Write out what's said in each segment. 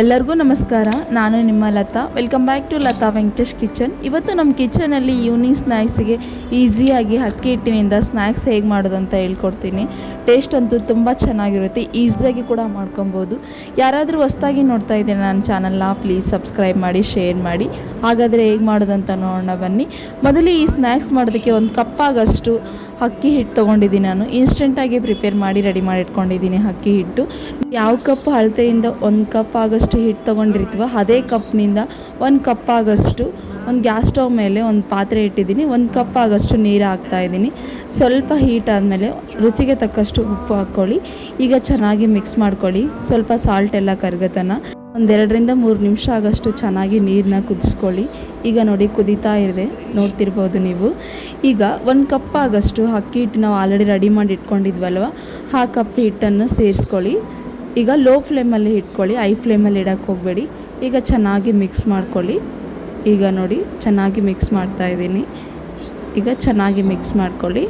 ಎಲ್ಲರಿಗೂ ನಮಸ್ಕಾರ. ನಾನು ನಿಮ್ಮ Latha. Welcome back to Latha Venkatesh kitchen. ಇವತ್ತು ನಮ್ಮ ಕಿಚನಲ್ಲಿ ಈವ್ನಿಂಗ್ ಸ್ನ್ಯಾಕ್ಸಿಗೆ ಈಸಿಯಾಗಿ ಅಕ್ಕಿ ಹಿಟ್ಟಿನಿಂದ ಸ್ನ್ಯಾಕ್ಸ್ ಹೇಗೆ ಮಾಡೋದು ಅಂತ ಹೇಳ್ಕೊಡ್ತೀನಿ. ಟೇಸ್ಟ್ ಅಂತೂ ತುಂಬ ಚೆನ್ನಾಗಿರುತ್ತೆ. ಈಸಿಯಾಗಿ ಕೂಡ ಮಾಡ್ಕೊಬೋದು. ಯಾರಾದರೂ ಹೊಸ್ದಾಗಿ ನೋಡ್ತಾ ಇದ್ದೀನಿ ನನ್ನ ಚಾನಲ್ನ ಪ್ಲೀಸ್ ಸಬ್ಸ್ಕ್ರೈಬ್ ಮಾಡಿ ಶೇರ್ ಮಾಡಿ. ಹಾಗಾದರೆ ಹೇಗೆ ಮಾಡೋದಂತ ನೋಡೋಣ ಬನ್ನಿ. ಮೊದಲು ಈ ಸ್ನ್ಯಾಕ್ಸ್ ಮಾಡೋದಕ್ಕೆ ಒಂದು ಕಪ್ಪಾಗಷ್ಟು ಅಕ್ಕಿ ಹಿಟ್ಟು ತೊಗೊಂಡಿದ್ದೀನಿ ನಾನು. ಇನ್ಸ್ಟೆಂಟಾಗಿ ಪ್ರಿಪೇರ್ ಮಾಡಿ ರೆಡಿ ಮಾಡಿ ಇಟ್ಕೊಂಡಿದ್ದೀನಿ ಅಕ್ಕಿ ಹಿಟ್ಟು. ಯಾವ ಕಪ್ ಅಳತೆಯಿಂದ ಒಂದು ಕಪ್ ಆಗಷ್ಟು ಹಿಟ್ಟು ತೊಗೊಂಡಿರ್ತೀವೋ ಅದೇ ಕಪ್ನಿಂದ ಒಂದು ಕಪ್ ಆಗಷ್ಟು ಒಂದು ಗ್ಯಾಸ್ ಸ್ಟವ್ ಮೇಲೆ ಒಂದು ಪಾತ್ರೆ ಇಟ್ಟಿದ್ದೀನಿ. ಒಂದು ಕಪ್ ಆಗಷ್ಟು ನೀರು ಹಾಕ್ತಾ ಇದ್ದೀನಿ. ಸ್ವಲ್ಪ ಹೀಟ್ ಆದಮೇಲೆ ರುಚಿಗೆ ತಕ್ಕಷ್ಟು ಉಪ್ಪು ಹಾಕ್ಕೊಳ್ಳಿ. ಈಗ ಚೆನ್ನಾಗಿ ಮಿಕ್ಸ್ ಮಾಡ್ಕೊಳ್ಳಿ. ಸ್ವಲ್ಪ ಸಾಲ್ಟ್ ಎಲ್ಲ ಕರ್ಗತನ. ಒಂದೆರಡರಿಂದ ಮೂರು ನಿಮಿಷ ಆಗಷ್ಟು ಚೆನ್ನಾಗಿ ನೀರನ್ನ ಕುದಿಸ್ಕೊಳ್ಳಿ. ಈಗ ನೋಡಿ ಕುದೀತಾ ಇದೆ, ನೋಡ್ತಿರ್ಬೋದು ನೀವು. ಈಗ ಒಂದು ಕಪ್ ಆಗಷ್ಟು ಅಕ್ಕಿ ಹಿಟ್ಟು ನಾವು ಆಲ್ರೆಡಿ ರೆಡಿ ಮಾಡಿ ಇಟ್ಕೊಂಡಿದ್ವಲ್ವ? ಆ ಕಪ್ ಹಿಟ್ಟನ್ನು ಸೇರಿಸ್ಕೊಳ್ಳಿ. ಈಗ ಲೋ ಫ್ಲೇಮಲ್ಲಿ ಇಟ್ಕೊಳ್ಳಿ ಐ ಫ್ಲೇಮಲ್ಲಿ ಇಡೋಕ್ಕೆ ಹೋಗಬೇಡಿ. ಈಗ ಚೆನ್ನಾಗಿ ಮಿಕ್ಸ್ ಮಾಡ್ಕೊಳ್ಳಿ. ಈಗ ನೋಡಿ ಚೆನ್ನಾಗಿ ಮಿಕ್ಸ್ ಮಾಡ್ತಾ ಇದ್ದೀನಿ. ಈಗ ಚೆನ್ನಾಗಿ ಮಿಕ್ಸ್ ಮಾಡ್ಕೊಳ್ಳಿ.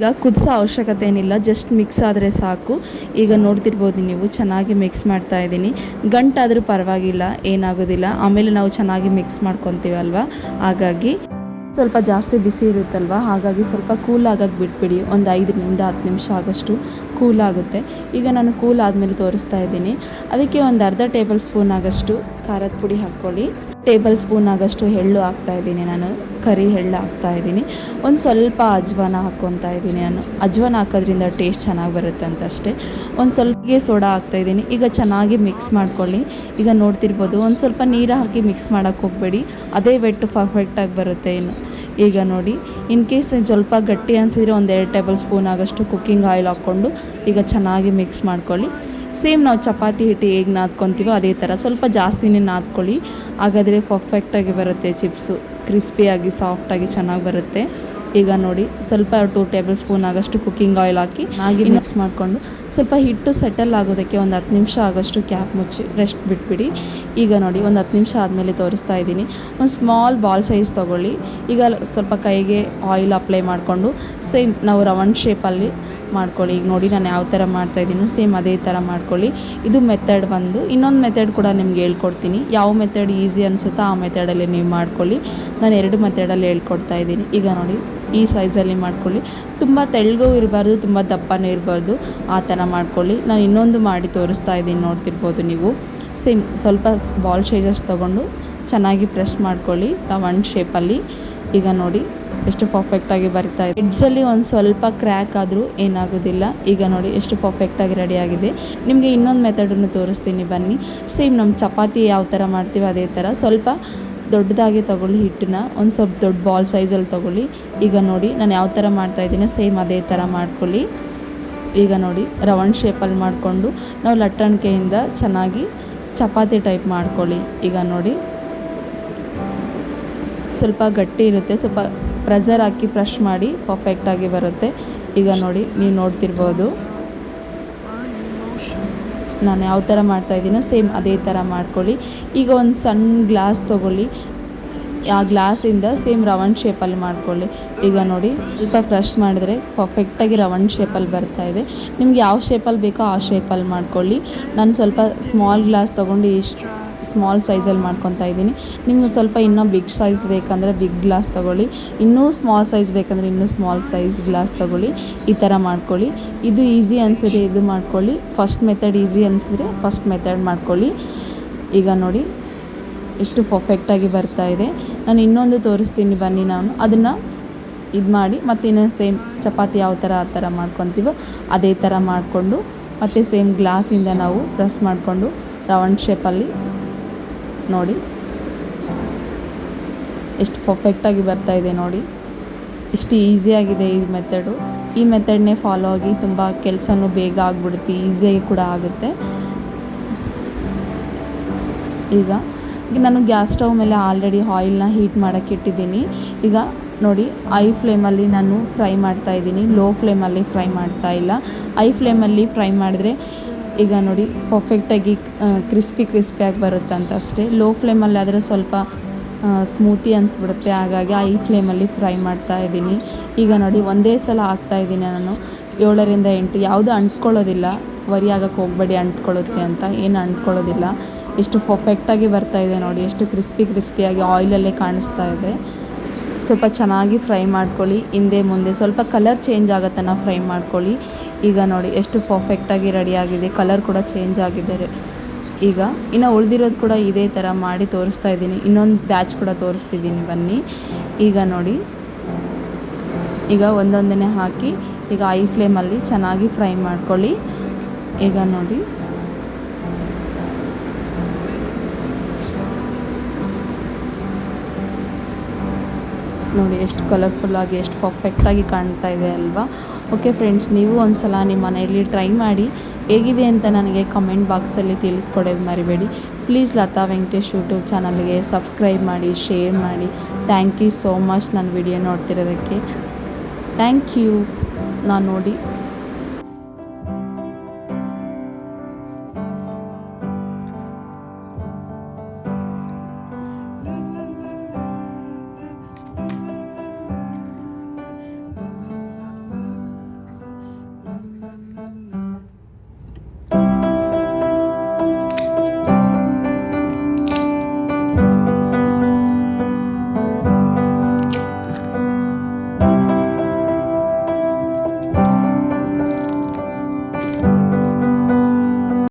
ಈಗ ಕುದಿಸೋ ಅವಶ್ಯಕತೆ ಏನಿಲ್ಲ ಜಸ್ಟ್ ಮಿಕ್ಸ್ ಆದರೆ ಸಾಕು. ಈಗ ನೋಡ್ತಿರ್ಬೋದು ನೀವು, ಚೆನ್ನಾಗಿ ಮಿಕ್ಸ್ ಮಾಡ್ತಾ ಇದ್ದೀನಿ. ಗಂಟಾದರೂ ಪರವಾಗಿಲ್ಲ, ಏನಾಗೋದಿಲ್ಲ. ಆಮೇಲೆ ನಾವು ಚೆನ್ನಾಗಿ ಮಿಕ್ಸ್ ಮಾಡ್ಕೊತೀವಲ್ವ ಹಾಗಾಗಿ ಸ್ವಲ್ಪ ಜಾಸ್ತಿ ಬಿಸಿ ಇರುತ್ತಲ್ವ? ಹಾಗಾಗಿ ಸ್ವಲ್ಪ ಕೂಲ್ ಆಗಕ್ಕೆ ಬಿಟ್ಬಿಡಿ. ಒಂದು ಐದರಿಂದ ಹತ್ತು ನಿಮಿಷ ಆಗೋಷ್ಟು ಕೂಲ್ ಆಗುತ್ತೆ. ಈಗ ನಾನು ಕೂಲ್ ಆದಮೇಲೆ ತೋರಿಸ್ತಾ ಇದ್ದೀನಿ. ಅದಕ್ಕೆ ಒಂದು ಅರ್ಧ ಟೇಬಲ್ ಸ್ಪೂನ್ ಆಗೋಷ್ಟು ಖಾರದ ಪುಡಿ ಹಾಕ್ಕೊಳ್ಳಿ. ಟೇಬಲ್ ಸ್ಪೂನ್ ಆಗೋಷ್ಟು ಎಳ್ಳು ಹಾಕ್ತಾ ಇದ್ದೀನಿ ನಾನು. ಕರಿ ಎಳ್ಳು ಹಾಕ್ತಾ ಇದ್ದೀನಿ. ಒಂದು ಸ್ವಲ್ಪ ಅಜ್ವಾನ ಹಾಕ್ಕೊತಾ ಇದ್ದೀನಿ ನಾನು. ಅಜ್ವಾನ ಹಾಕೋದ್ರಿಂದ ಟೇಸ್ಟ್ ಚೆನ್ನಾಗಿ ಬರುತ್ತೆ ಅಂತ ಅಷ್ಟೇ ಒಂದು ಸ್ವಲ್ಪಗೆ ಸೋಡಾ ಹಾಕ್ತಾ ಇದ್ದೀನಿ. ಈಗ ಚೆನ್ನಾಗಿ ಮಿಕ್ಸ್ ಮಾಡ್ಕೊಳ್ಳಿ. ಈಗ ನೋಡ್ತಿರ್ಬೋದು, ಒಂದು ಸ್ವಲ್ಪ ನೀರು ಹಾಕಿ ಮಿಕ್ಸ್ ಮಾಡೋಕ್ಕೆ ಹೋಗಬೇಡಿ. ಅದೇ ವೆಟ್ಟು ಪರ್ಫೆಕ್ಟಾಗಿ ಬರುತ್ತೆ ಏನು ಈಗ ನೋಡಿ ಇನ್ ಕೇಸ್ ಸ್ವಲ್ಪ ಗಟ್ಟಿ ಅನಿಸಿದ್ರೆ ಎರಡು ಟೇಬಲ್ ಸ್ಪೂನ್ ಆಗೋಷ್ಟು ಕುಕ್ಕಿಂಗ್ ಆಯಿಲ್ ಹಾಕ್ಕೊಂಡು ಈಗ ಚೆನ್ನಾಗಿ ಮಿಕ್ಸ್ ಮಾಡ್ಕೊಳ್ಳಿ. ಸೇಮ್ ನಾವು ಚಪಾತಿ, ಹಿಟ್ಟು ಹೇಗೆ ನಾದ್ಕೊತೀವೋ ಅದೇ ಥರ ಸ್ವಲ್ಪ ಜಾಸ್ತಿನೇ ನಾದ್ಕೊಳ್ಳಿ. ಹಾಗಾದರೆ ಪರ್ಫೆಕ್ಟಾಗಿ ಬರುತ್ತೆ ಚಿಪ್ಸು ಕ್ರಿಸ್ಪಿಯಾಗಿ ಸಾಫ್ಟಾಗಿ ಚೆನ್ನಾಗಿ ಬರುತ್ತೆ. ಈಗ ನೋಡಿ, ಸ್ವಲ್ಪ ಟೂ ಟೇಬಲ್ ಸ್ಪೂನ್ ಆಗೋಷ್ಟು ಕುಕ್ಕಿಂಗ್ ಆಯಿಲ್ ಹಾಕಿ, ಹಾಗೆ ಮಿಕ್ಸ್ ಮಾಡಿಕೊಂಡು ಸ್ವಲ್ಪ ಹಿಟ್ಟು ಸೆಟಲ್ ಆಗೋದಕ್ಕೆ ಒಂದು ಹತ್ತು ನಿಮಿಷ ಆಗೋಷ್ಟು ಕ್ಯಾಪ್ ಮುಚ್ಚಿ ರೆಸ್ಟ್ ಬಿಟ್ಬಿಡಿ. ಈಗ ನೋಡಿ, ಒಂದು ಹತ್ತು ನಿಮಿಷ ಆದಮೇಲೆ ತೋರಿಸ್ತಾ ಇದ್ದೀನಿ. ಒಂದು ಸ್ಮಾಲ್ ಬಾಲ್ ಸೈಜ್ ತೊಗೊಳ್ಳಿ. ಈಗ ಸ್ವಲ್ಪ ಕೈಗೆ ಆಯಿಲ್ ಅಪ್ಲೈ ಮಾಡಿಕೊಂಡು ಸೇಮ್ ನಾವು ರೌಂಡ್ ಶೇಪಲ್ಲಿ ಮಾಡ್ಕೊಳ್ಳಿ. ಈಗ ನೋಡಿ ನಾನು ಯಾವ ಥರ ಮಾಡ್ತಾಯಿದ್ದೀನಿ ಸೇಮ್ ಅದೇ ಥರ ಮಾಡ್ಕೊಳ್ಳಿ. ಇದು ಮೆಥಡ್ ಬಂದು ಇನ್ನೊಂದು ಮೆಥಡ್ ಕೂಡ ನಿಮ್ಗೆ ಹೇಳ್ಕೊಡ್ತೀನಿ. ಯಾವ ಮೆಥಡ್ ಈಸಿ ಅನಿಸುತ್ತೋ ಆ ಮೆಥಡಲ್ಲಿ ನೀವು ಮಾಡ್ಕೊಳ್ಳಿ. ನಾನು ಎರಡು ಮೆಥಡಲ್ಲಿ ಹೇಳ್ಕೊಡ್ತಾ ಇದ್ದೀನಿ. ಈಗ ನೋಡಿ, ಈ ಸೈಜಲ್ಲಿ ಮಾಡ್ಕೊಳ್ಳಿ. ತುಂಬ ತೆಳ್ಳಗೂ ಇರಬಾರ್ದು, ತುಂಬ ದಪ್ಪನೂ ಇರಬಾರ್ದು. ಆ ಥರ ಮಾಡ್ಕೊಳ್ಳಿ. ನಾನು ಇನ್ನೊಂದು ಮಾಡಿ ತೋರಿಸ್ತಾ ಇದ್ದೀನಿ ನೋಡ್ತಿರ್ಬೋದು ನೀವು. ಸೇಮ್ ಸ್ವಲ್ಪ ಬಾಲ್ ಶೇಜಸ್ ತೊಗೊಂಡು ಚೆನ್ನಾಗಿ ಪ್ರೆಸ್ ಮಾಡ್ಕೊಳ್ಳಿ. ರೌಂಡ್ ಶೇಪಲ್ಲಿ ಈಗ ನೋಡಿ ಎಷ್ಟು ಪರ್ಫೆಕ್ಟಾಗಿ ಬರ್ತಾ ಇದೆ. ಎಡ್ಜಲ್ಲಿ ಒಂದು ಸ್ವಲ್ಪ ಕ್ರ್ಯಾಕ್ ಆದರೂ ಏನಾಗೋದಿಲ್ಲ. ಈಗ ನೋಡಿ ಎಷ್ಟು ಪರ್ಫೆಕ್ಟಾಗಿ ರೆಡಿ ಆಗಿದೆ. ನಿಮಗೆ ಇನ್ನೊಂದು ಮೆಥಡನ್ನು ತೋರಿಸ್ತೀನಿ ಬನ್ನಿ. ಸೇಮ್ ನಮ್ಮ ಚಪಾತಿ ಯಾವ ಥರ ಮಾಡ್ತೀವಿ ಅದೇ ಥರ ಸ್ವಲ್ಪ ದೊಡ್ಡದಾಗಿ ತೊಗೊಳ್ಳಿ ಹಿಟ್ಟನ್ನ. ಒಂದು ಸ್ವಲ್ಪ ದೊಡ್ಡ ಬಾಲ್ ಸೈಜಲ್ಲಿ ತೊಗೊಳ್ಳಿ. ಈಗ ನೋಡಿ ನಾನು ಯಾವ ಥರ ಮಾಡ್ತಾಯಿದ್ದೀನೋ ಸೇಮ್ ಅದೇ ಥರ ಮಾಡ್ಕೊಳ್ಳಿ. ಈಗ ನೋಡಿ ರೌಂಡ್ ಶೇಪಲ್ಲಿ ಮಾಡಿಕೊಂಡು ನಾವು ಲಟ್ಟಣಿಕೆಯಿಂದ ಚೆನ್ನಾಗಿ ಚಪಾತಿ ಟೈಪ್ ಮಾಡ್ಕೊಳ್ಳಿ. ಈಗ ನೋಡಿ ಸ್ವಲ್ಪ ಗಟ್ಟಿ ಇರುತ್ತೆ, ಸ್ವಲ್ಪ ಪ್ರೆಸರ್ ಹಾಕಿ ಪ್ರೆಶ್ ಮಾಡಿ ಪರ್ಫೆಕ್ಟಾಗಿ ಬರುತ್ತೆ. ಈಗ ನೋಡಿ, ನೀವು ನೋಡ್ತಿರ್ಬೋದು. ನಾನು ಯಾವ ಥರ ಮಾಡ್ತಾಯಿದ್ದೀನೋ ಸೇಮ್ ಅದೇ ಥರ ಮಾಡ್ಕೊಳ್ಳಿ. ಈಗ ಒಂದು ಸಣ್ಣ ಗ್ಲಾಸ್ ತೊಗೊಳ್ಳಿ. ಆ ಗ್ಲಾಸಿಂದ ಸೇಮ್ ರೌಂಡ್ ಶೇಪಲ್ಲಿ ಮಾಡ್ಕೊಳ್ಳಿ. ಈಗ ನೋಡಿ, ಸ್ವಲ್ಪ ಫ್ರೆಶ್ ಮಾಡಿದ್ರೆ ಪರ್ಫೆಕ್ಟಾಗಿ ರೌಂಡ್ ಶೇಪಲ್ಲಿ ಬರ್ತಾ ಇದೆ. ನಿಮ್ಗೆ ಯಾವ ಶೇಪಲ್ಲಿ ಬೇಕೋ ಆ ಶೇಪಲ್ಲಿ ಮಾಡ್ಕೊಳ್ಳಿ. ನಾನು ಸ್ವಲ್ಪ ಸ್ಮಾಲ್ ಗ್ಲಾಸ್ ತೊಗೊಂಡು ಇಷ್ಟು ಸ್ಮಾಲ್ ಸೈಜಲ್ಲಿ ಮಾಡ್ಕೊತಾ ಇದ್ದೀನಿ. ನಿಮ್ಗೆ ಸ್ವಲ್ಪ ಇನ್ನೂ ಬಿಗ್ ಸೈಜ್ ಬೇಕಂದರೆ ಬಿಗ್ ಗ್ಲಾಸ್ ತೊಗೊಳ್ಳಿ. ಇನ್ನೂ ಸ್ಮಾಲ್ ಸೈಜ್ ಬೇಕಂದರೆ ಇನ್ನೂ ಸ್ಮಾಲ್ ಸೈಜ್ ಗ್ಲಾಸ್ ತೊಗೊಳ್ಳಿ. ಈ ಥರ ಮಾಡ್ಕೊಳ್ಳಿ. ಇದು ಈಸಿ ಅನಿಸಿದ್ರೆ ಇದು ಮಾಡ್ಕೊಳ್ಳಿ. ಫಸ್ಟ್ ಮೆಥಡ್ ಈಸಿ ಅನಿಸಿದ್ರೆ ಫಸ್ಟ್ ಮೆಥಡ್ ಮಾಡ್ಕೊಳ್ಳಿ. ಈಗ ನೋಡಿ, ಎಷ್ಟು ಪರ್ಫೆಕ್ಟಾಗಿ ಬರ್ತಾ ಇದೆ. ನಾನು ಇನ್ನೊಂದು ತೋರಿಸ್ತೀನಿ, ಬನ್ನಿ ನಾನು. ಅದನ್ನು ಇದು ಮಾಡಿ, ಮತ್ತು ಇನ್ನೊಂದು ಸೇಮ್ ಚಪಾತಿ ಯಾವ ಥರ, ಆ ಥರ ಮಾಡ್ಕೊತೀವೋ ಅದೇ ಥರ ಮಾಡಿಕೊಂಡು, ಮತ್ತು ಸೇಮ್ ಗ್ಲಾಸಿಂದ ನಾವು ಪ್ರೆಸ್ ಮಾಡಿಕೊಂಡು ರೌಂಡ್ ಶೇಪಲ್ಲಿ ನೋಡಿ. ಎಷ್ಟು ಪರ್ಫೆಕ್ಟಾಗಿ ಬರ್ತಾ ಇದೆ ನೋಡಿ. ಎಷ್ಟು ಈಸಿಯಾಗಿದೆ ಈ ಮೆಥಡು ಈ ಮೆಥಡ್ನೇ ಫಾಲೋ ಆಗಿ ತುಂಬ ಕೆಲಸನೂ ಬೇಗ ಆಗಿಬಿಡುತ್ತೆ ಈಸಿಯಾಗಿ ಕೂಡ ಆಗುತ್ತೆ. ಈಗ ನಾನು ಗ್ಯಾಸ್ ಸ್ಟವ್ ಮೇಲೆ ಆಲ್ರೆಡಿ ಆಯಿಲ್ನ ಹೀಟ್ ಮಾಡೋಕ್ಕೆ ಇಟ್ಟಿದ್ದೀನಿ. ಈಗ ನೋಡಿ ಐ ಫ್ಲೇಮಲ್ಲಿ ನಾನು ಫ್ರೈ ಮಾಡ್ತಾ ಇದ್ದೀನಿ. ಲೋ ಫ್ಲೇಮಲ್ಲಿ ಫ್ರೈ ಮಾಡ್ತಾ ಇಲ್ಲ. ಐ ಫ್ಲೇಮಲ್ಲಿ ಫ್ರೈ ಮಾಡಿದ್ರೆ ಈಗ ನೋಡಿ ಪರ್ಫೆಕ್ಟಾಗಿ ಕ್ರಿಸ್ಪಿ ಕ್ರಿಸ್ಪಿಯಾಗಿ ಬರುತ್ತೆ ಅಂತ ಅಷ್ಟೇ. ಲೋ ಫ್ಲೇಮಲ್ಲಿ ಆದರೆ ಸ್ವಲ್ಪ ಸ್ಮೂತಿ ಅನಿಸ್ಬಿಡುತ್ತೆ. ಹಾಗಾಗಿ ಐ ಫ್ಲೇಮಲ್ಲಿ ಫ್ರೈ ಮಾಡ್ತಾ ಇದ್ದೀನಿ. ಈಗ ನೋಡಿ, ಒಂದೇ ಸಲ ಹಾಕ್ತಾ ಇದ್ದೀನಿ ನಾನು. ಏಳರಿಂದ ಎಂಟು, ಯಾವುದು ಅಂಟ್ಕೊಳ್ಳೋದಿಲ್ಲ. ವರಿ ಆಗಕ್ಕೆ ಹೋಗಬೇಡಿ ಅಂಟ್ಕೊಳ್ಳುತ್ತೆ ಅಂತ. ಏನು ಅಂಟ್ಕೊಳ್ಳೋದಿಲ್ಲ. ಎಷ್ಟು ಪರ್ಫೆಕ್ಟಾಗಿ ಬರ್ತಾ ಇದೆ ನೋಡಿ, ಎಷ್ಟು ಕ್ರಿಸ್ಪಿ ಕ್ರಿಸ್ಪಿಯಾಗಿ ಆಯಿಲಲ್ಲೇ ಕಾಣಿಸ್ತಾ ಇದೆ. ಸ್ವಲ್ಪ ಚೆನ್ನಾಗಿ ಫ್ರೈ ಮಾಡ್ಕೊಳ್ಳಿ. ಹಿಂದೆ, ಮುಂದೆ ಸ್ವಲ್ಪ ಕಲರ್ ಚೇಂಜ್ ಆಗೋ ತನಕ ಫ್ರೈ ಮಾಡ್ಕೊಳ್ಳಿ. ಈಗ ನೋಡಿ ಎಷ್ಟು ಪರ್ಫೆಕ್ಟಾಗಿ ರೆಡಿಯಾಗಿದೆ ಕಲರ್ ಕೂಡ ಚೇಂಜ್ ಆಗಿದ್ದಾರೆ ಈಗ ಇನ್ನು ಉಳಿದಿರೋದು ಕೂಡ ಇದೇ ಥರ ಮಾಡಿ ತೋರಿಸ್ತಾ ಇದ್ದೀನಿ. ಇನ್ನೊಂದು ಬ್ಯಾಚ್ ಕೂಡ ತೋರಿಸ್ತಿದ್ದೀನಿ ಬನ್ನಿ. ಈಗ ನೋಡಿ, ಈಗ ಒಂದೊಂದನೇ ಹಾಕಿ ಈಗ ಐ ಫ್ಲೇಮಲ್ಲಿ ಚೆನ್ನಾಗಿ ಫ್ರೈ ಮಾಡ್ಕೊಳ್ಳಿ. ಈಗ ನೋಡಿ ನೋಡಿ ಎಷ್ಟು ಕಲರ್ಫುಲ್ಲಾಗಿ ಎಷ್ಟು ಪರ್ಫೆಕ್ಟಾಗಿ ಕಾಣ್ತಾ ಇದೆ ಅಲ್ವಾ? ಓಕೆ ಫ್ರೆಂಡ್ಸ್ ನೀವು ಒಂದು ಸಲ ನಿಮ್ಮ ಮನೆಯಲ್ಲಿ ಟ್ರೈ ಮಾಡಿ. ಹೇಗಿದೆ ಅಂತ ನನಗೆ ಕಮೆಂಟ್ ಬಾಕ್ಸಲ್ಲಿ ತಿಳಿಸ್ಕೊಡೋದು ಮರಿಬೇಡಿ. ಪ್ಲೀಸ್ ಲತಾ ವೆಂಕಟೇಶ್ ಯೂಟ್ಯೂಬ್ ಚಾನಲ್ಗೆ ಸಬ್ಸ್ಕ್ರೈಬ್ ಮಾಡಿ ಶೇರ್ ಮಾಡಿ. ಥ್ಯಾಂಕ್ ಯು ಸೋ ಮಚ್ ನನ್ನ ವಿಡಿಯೋ ನೋಡ್ತಿರೋದಕ್ಕೆ. ಥ್ಯಾಂಕ್ ಯು ನಾನು ನೋಡಿ